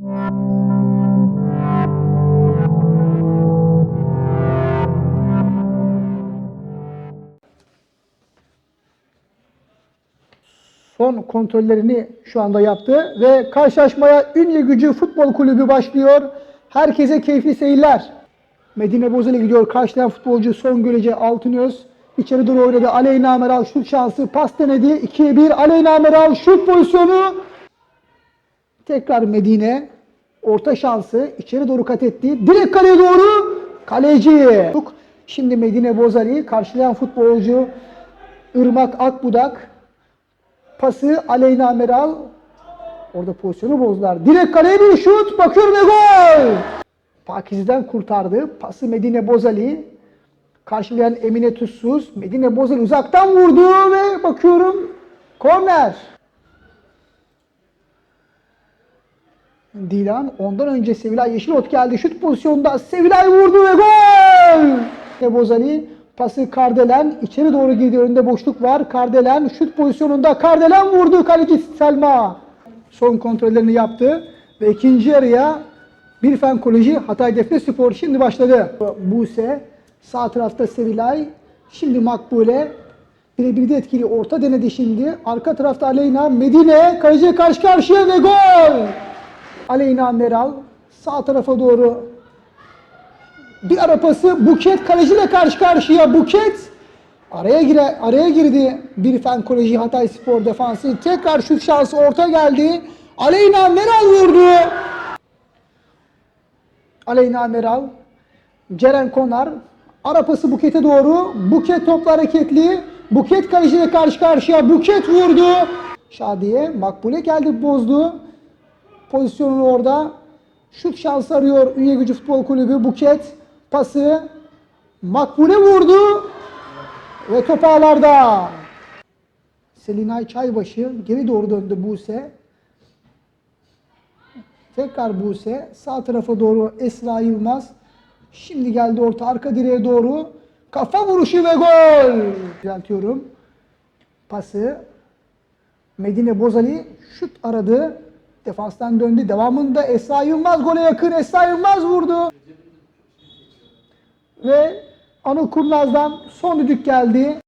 Son kontrollerini şu anda yaptı ve karşılaşmaya Ünye Gücü Futbol Kulübü başlıyor. Herkese keyifli seyirler. Medine Bozeli gidiyor. Karşılayan futbolcu son görece Altınöz. İçeri doğru oynadı. Aleyna Meral şut şansı. Pas denedi. 2'ye 1. Aleyna Meral şut pozisyonu. Tekrar Medine. Orta şansı. içeri doğru kat etti. Direkt kaleye doğru. Kaleci. Şimdi Medine Bozali karşılayan futbolcu Irmak Akbudak. Pası Aleyna Meral. Orada pozisyonu bozdular. Direkt kaleye bir şut. Bakıyorum ve gol. Pakize'den kurtardı. Pası Medine Bozali. Karşılayan Emine Tuzsuz. Medine Bozali uzaktan vurdu ve bakıyorum korner. Dilan ondan önce Sevilay Yeşilot geldi. Şut pozisyonunda Sevilay vurdu ve gol. Medine Bozali pası Kardelen içeri doğru gidiyor. Önünde boşluk var. Kardelen şut pozisyonunda Kardelen vurdu. Kaleci Selma son kontrollerini yaptı ve ikinci yarıya bir fen koleji Hatay Defne Spor şimdi başladı. Buse sağ tarafta Sevilay şimdi Makbule birebir de etkili orta denedi şimdi. Arka tarafta Aleyna Medine kaleciye karşı karşıya ve gol. Aleyna Meral sağ tarafa doğru. Bir ara pası Buket kaleciyle karşı karşıya. Buket araya gire araya girdi. Bir fen koleji Hatay Spor defansı. Tekrar şut şansı orta geldi. Aleyna Meral vurdu. Aleyna Meral Ceren Konar ara pası Buket'e doğru. Buket topla hareketli. Buket kaleciyle karşı karşıya. Buket vurdu. Şadiye Makbule geldi bozdu pozisyonunu orada şut şansı arıyor Ünye Gücü Futbol Kulübü Buket pası Makbule vurdu ve top ağlarda. Selinay Çaybaşı geri doğru döndü Buse. Tekrar Buse. Sağ tarafa doğru Esra Yılmaz. Şimdi geldi orta arka direğe doğru. Kafa vuruşu ve gol. Düzeltiyorum. Pası. Medine Bozali şut aradı. Defanstan döndü. Devamında Esra Yılmaz gole yakın. Esra Yılmaz vurdu. Ve Anıl Kurnaz'dan son düdük geldi.